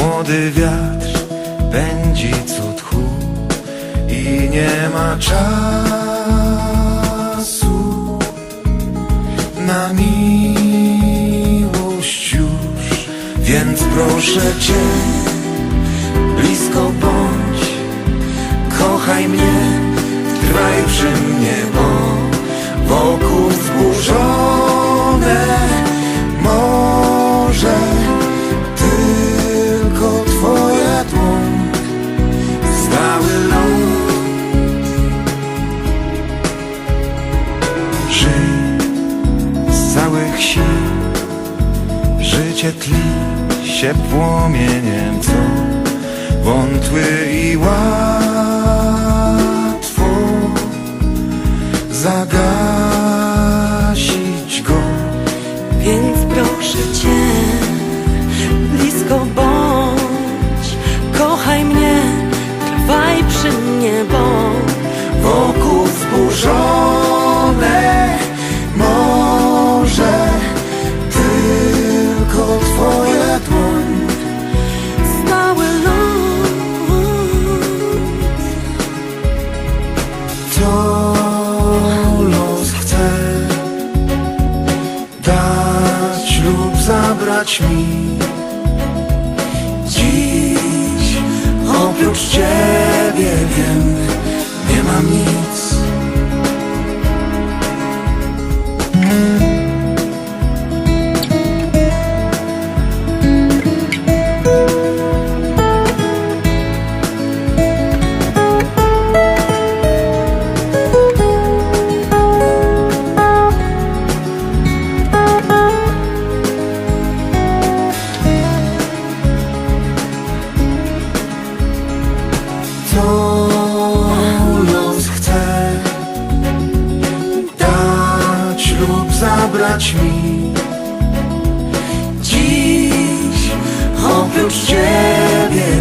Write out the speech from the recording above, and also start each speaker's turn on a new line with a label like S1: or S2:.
S1: młody wiatr pędzi co tchu i nie ma czasu na miłość już, więc proszę cię, blisko bądź, kochaj mnie, trwaj przy mnie, życie tli się płomieniem, co wątły i łatwo mi. Dziś oprócz ciebie wiem, nie mam nic zabrać mi. Dziś oprócz ciebie